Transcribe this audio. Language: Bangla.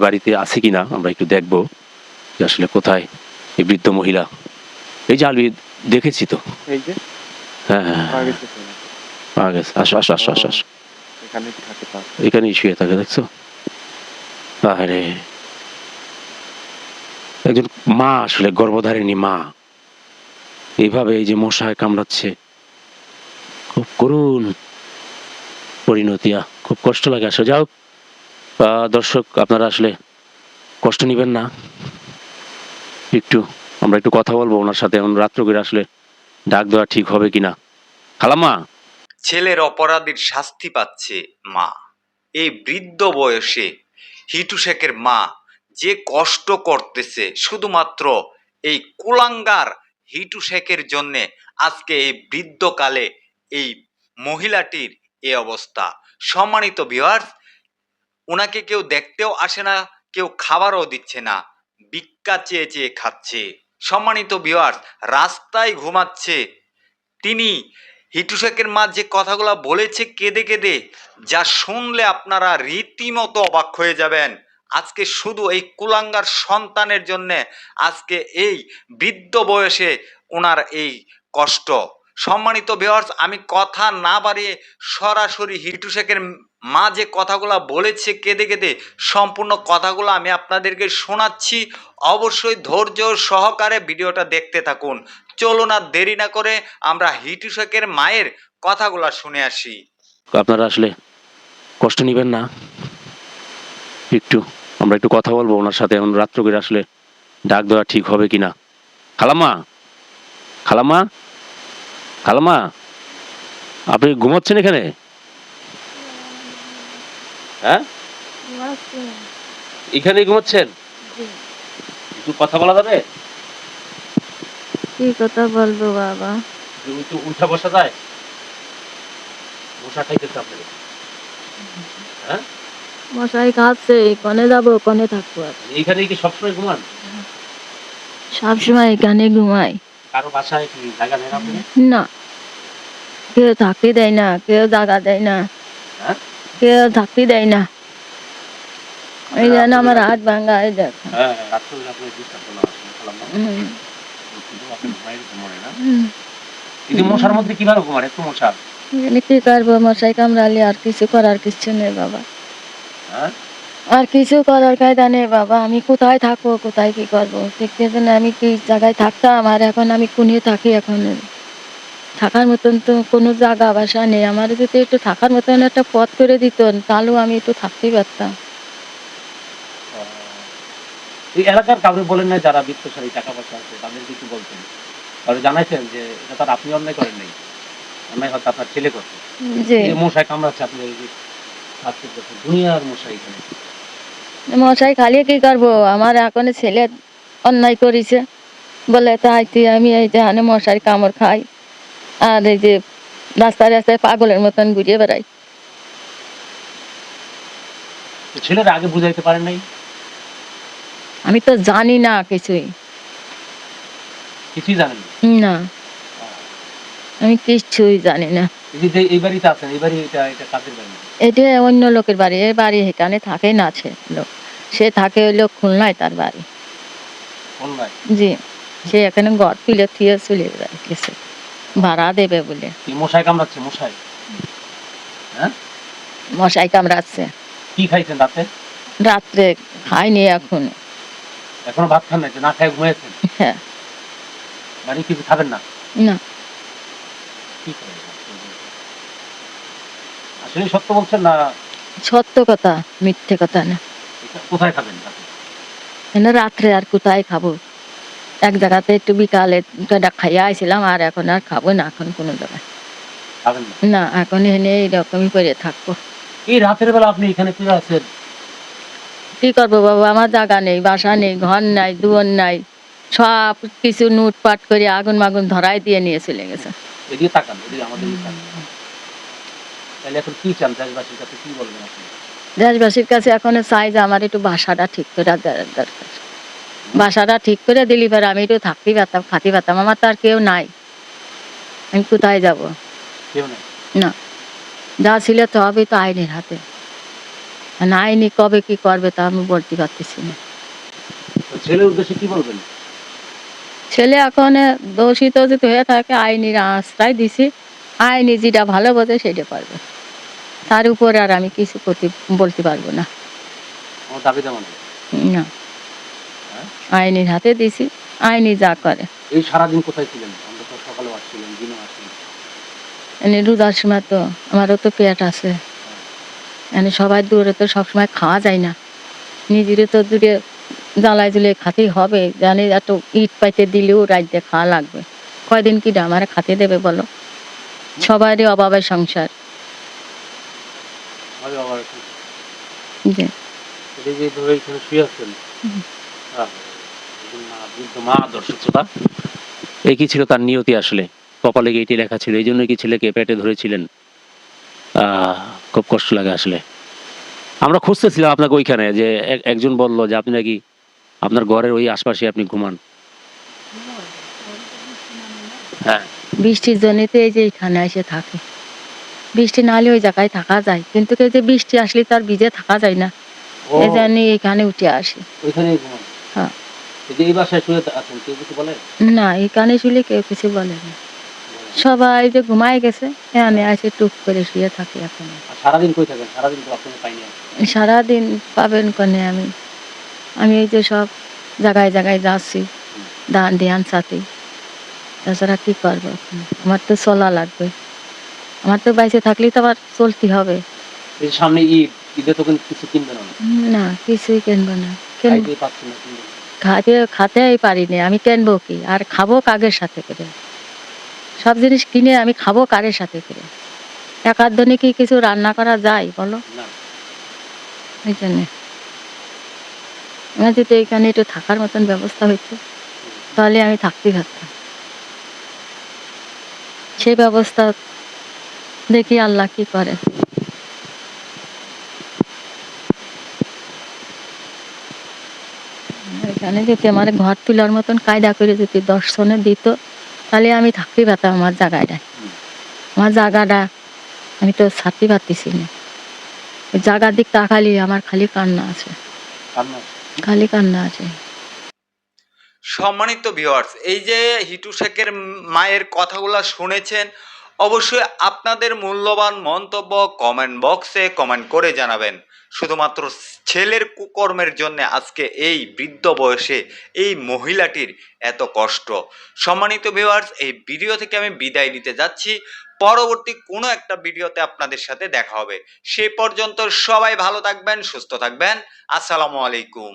বাড়িতে আছে কিনা আমরা একটু দেখব যে আসলে কোথায় এই বৃদ্ধ মহিলা। এই যে আলবি দেখেছি তো। এই যে? হ্যাঁ হ্যাঁ হ্যাঁ, গেছে আসো আসো আসো আসো আসো। কি এখানেই শুয়ে থাকে দেখছ? আরে। একজন মা আসলে গর্ভধারিণী মা। এইভাবে এই যে মশায় কামড়াচ্ছে। খুব করুণ পরিণতিয়া খুব কষ্ট লাগে। আসলে যাও। দর্শক, আপনারা আসলে কষ্ট নেবেন না। একটু, আমরা একটু কথা বলব ওনার সাথে, এখন রাত্র করে আসলে ডাক দেওয়া ঠিক হবে কিনা। খালাম্মা! ছেলের অপরাধীর শাস্তি পাচ্ছে মা। এই বৃদ্ধ বয়সে হিটু শেখের মা যে কষ্ট করতেছে, শুধুমাত্র এই কুলাঙ্গার হিটু শেখের জন্যে আজকে এই বৃদ্ধকালে এই মহিলাটির এ অবস্থা। সম্মানিত ভিউয়ার্স ওনাকে কেউ দেখতেও আসে না, কেউ খাবারও দিচ্ছে না। ভিক্ষা চেয়ে চেয়ে খাচ্ছে। সম্মানিত ভিউয়ার্স রাস্তায় ঘুমাচ্ছে। তিনি হিটু শেখের মা যে কথাগুলো বলেছে কেঁদে কেঁদে, যা শুনলে আপনারা রীতিমতো অবাক হয়ে যাবেন। আজকে শুধু এই কুলাঙ্গার সন্তানের জন্য, আজকে এই বৃদ্ধ বয়সে ওনার এই কষ্ট। সম্মানিত ভিউয়ার্স আমি কথা না বাড়িয়ে সরাসরি হিটু শেখের মা যে কথাগুলো বলেছে কেঁদে কেঁদে সম্পূর্ণ কথাগুলো আমি আপনাদেরকে শোনাচ্ছি। অবশ্যই ধৈর্য সহকারে ভিডিওটা দেখতে থাকুন। চলুন আর দেরি না করে আমরা হিটু শেখের মায়ের কথাগুলো শুনে আসি। আপনারা আসলে কষ্ট নেবেন না। একটু, আমরা একটু কথা বলব, ওনার সাথে এখন রাত্র করে আসলে ডাক দেওয়া ঠিক হবে কি কিনা। খালাম্মা খালাম্মা খালাম্মা, আপনি ঘুমাচ্ছেন এখানে? হ্যাঁ? এখানেই ঘুমাচ্ছেন? একটু কথা বলা যাবে? কি কথা বলব বাবা? একটু উঠা বসা যায়? বসা খাইতেছে আপনাকে। হ্যাঁ? মশাই খাচ্ছে কনে যাব কনে থাকব আর। এইখানে কি সবসময় ঘুমান? সবসময় এখানে ঘুমাই। কারও বাসায় কি জায়গা নেই না কেউ থাকতে দেয় না কেউ জায়গা দেয় না। হ্যাঁ? কেউ থাকতে দেয় না। এই যেন আমার হাত ভাঙা এই দেখ হ্যাঁ যে মশার মধ্যে কীভাবে ঘুমান একটু মশা এখানে কি করব? মশাই কামড়ালে আর কিছু করার কিছু নেই বাবা। হ্যাঁ? আর কিছু করার কায়দা নেই বাবা। আমি কোথায় থাকব? কোথায় কি করব? দেখতে জন্য আমি কি জায়গায় থাকতাম? আর এখন আমি কোনে থাকি এখন? থাকার মতন তো কোনো জায়গা বাসা নেই। আমার যদি একটু থাকার মতন একটা পথ করে দিত তাহলেও আমি একটু থাকতেই পারতাম। এই এলাকার কাউকে বলেন না যারা বিত্তশালী টাকা পয়সা আছে তাদের কিছু বলতেন। জানাইছেন যে এটা তার আপনি অন্যায় করেন নাই। অন্যায় হয়তো আপনার ছেলে করছে। যে মশায় কামড়াচ্ছে আপনি এই যে থাকতে দুনিয়ার মশাই এখানে। মশাই খালি কি করব? আমার এখন ছেলে অন্যায় করেছে। বলে তাই আমি এই যে হানে মশারি কামড় খাই। আর এই যে রাস্তায় রাস্তায় পাগলের মতন ঘুরিয়ে বেড়াই। ছেলেরা আগে বুঝাইতে পারেন নাই? আমি তো জানি না কিছুই। কিছুই জানেন না? আমি কিচ্ছুই জানি না। এই বাড়িতে আছেন এই বাড়ি এটা এটা কাদের বাড়ি? এটা অন্য লোকের বাড়ি এখানে থাকে না আছে লোক। সে থাকে ওই লোক খুলনায় তার বাড়ি। জি। সে এখানে ঘর তুলে থুয়ে চলে গেছে। ভাড়া দেবে বলে। মশাই কামড়াচ্ছে মশাই? হ্যাঁ? মশাই কামড়াচ্ছে। কি খাইছেন রাতে? রাত্রে খাইনি এখন। এখনও ভাত খান না খাই ঘুমিয়েছেন হ্যাঁ। বাড়ি কিছু খাবেন না? না। কি আসলে সত্য বলছেন না? সত্য কথা মিথ্যে কথা না। কোথায় খাবেন রাতে? এনে রাত্রে আর কোথায় খাব? এক জায়গাতে একটু বিকালে খাইয়া আইছিলাম আর এখন আর খাব না এখন কোনো জায়গায়। না? এখন এনে এইরকমই করে থাকব। এই রাতের বেলা আপনি এখানে ফিরে আছেন? কি করব বাবা? আমার জায়গা নেই বাসা নেই ঘর নাই দুয়ার নাই। সব কিছু লুটপাট করে আগুন মাগুন ধরাই দিয়ে নিয়ে চলে গেছে। এদিকে তাকান এদিকে আমাদের তাহলে এখন কি চান? চাষবাসীর কাছে কি বলবেন আপনি? দেশবাসীর কাছে এখন চাই যে আমার একটু বাসাটা ঠিক করে দরকার। বাসাটা ঠিক করে দিলি পরে আমি একটু থাকতেই পারতাম খাতে পারতাম আমার তো আর কেউ নাই। আমি কোথায় যাব? না। যা ছিল তো হবে তো আইনের হাতে। আইনি কবে কি করবে তা আমি বলতে পারতেছি না। তো উদ্দেশ্যে কি বলবেন? ছেলে এখন দোষিত যদি হয়ে থাকে আইনির আশ্রয় দিছি। আইনি যেটা ভালো বোঝে সেটা পারবে। তার উপরে আর আমি কিছু করতে বলতে পারব না। না। আইনির হাতে দিছি আইনি যা করে। এই সারাদিন কোথায় ছিলেন? আমরা তো সকালে আসছিলেন দিনও আসছিলেন? এনে রোজার সময় তো আমারও তো পেট আছে। এনে সবাই দূরে তো সবসময় খাওয়া যায় না। নিজেরও তো দূরে জ্বালায় জুলে খাতেই হবে। জানি এত ইট পাইতে দিলেও রাজ্যে খাওয়া লাগবে। কয়দিন কি আমার খাতে দেবে বলো? সবারই অভাবের সংসার। যে ধরে এখানে শুয়ে আছেন মা, দর্শক শ্রোতা এই কি ছিল তার নিয়তি আসলে? কপালে এইটি লেখা ছিল? এই জন্য কি ছেলেকে পেটে ধরেছিলেন? খুব কষ্ট লাগে আসলে। আমরা খুঁজতেছিলাম আপনাকে ওইখানে যে একজন বলল যে আপনি নাকি আপনার ঘরের ওই আশপাশে আপনি ঘুমান। হ্যাঁ। বৃষ্টির জন্যতে এই যে এখানে এসে থাকে। বৃষ্টি না হলে ওই জায়গায় থাকা যায়। কিন্তু যে বৃষ্টি আসলে তার ভিজে থাকা যায় না। এই জন্য এখানে উঠে আসি। ওইখানেই ঘুমান হ্যাঁ। এই যে এই বাসায় শুয়ে আছেন কেউ কিছু বলে? না এখানে শুলে কেউ কিছু বলে না। সবাই যে ঘুমায় গেছে এখানে আসে টুক করে শুয়ে থাকি এখন। সারাদিন কই থাকেন? সারাদিন তো আপনাকে পাইনি আমি। সারাদিন পাবেন কনে আমি। আমি এই যে সব জায়গায় জায়গায় যাচ্ছি দান ধ্যান সাথে। তাছাড়া কি করব আমার তো চলা লাগবে। আমার তো বাইসে থাকলেই তো আবার চলতে হবে। সামনে ঈদ ঈদে তো কিছু কিনবে না। না কিছুই কিনবো না। খাতে খাতেই পারিনি। আমি কেনবো কি? আর খাব কাগের সাথে করে। সব জিনিস কিনে আমি খাব কারের সাথে করে। একার দিনে কি কিছু রান্না করা যায় বলো? এই জন্যে। আমার যদি এখানে একটু থাকার মতন ব্যবস্থা হইতো তাহলে আমি থাকতে পারতাম। সেই ব্যবস্থা দেখি আল্লাহ কি করে। এখানে যদি আমার ঘর তোলার মতন কায়দা করে যদি দর্শনে দিত তাহলে আমি থাকতে পারতাম আমার জায়গাটায় আমার জায়গাটা আমি তো ছাড়তে পারতেছি না। জায়গার দিক তাকালি আমার খালি কান্না আছে। খালি কান্না আছে। সম্মানিত ভিউয়ার্স এই যে হিটু শেখের মায়ের কথাগুলো শুনেছেন অবশ্যই আপনাদের মূল্যবান মন্তব্য কমেন্ট বক্সে কমেন্ট করে জানাবেন। শুধুমাত্র ছেলের কুকর্মের জন্য আজকে এই বৃদ্ধ বয়সে এই মহিলাটির এত কষ্ট। সম্মানিত ভিউয়ার্স এই ভিডিও থেকে আমি বিদায় নিতে যাচ্ছি। পরবর্তী কোনো একটা ভিডিওতে আপনাদের সাথে দেখা হবে। সে পর্যন্ত সবাই ভালো থাকবেন, সুস্থ থাকবেন। আসসালামু আলাইকুম।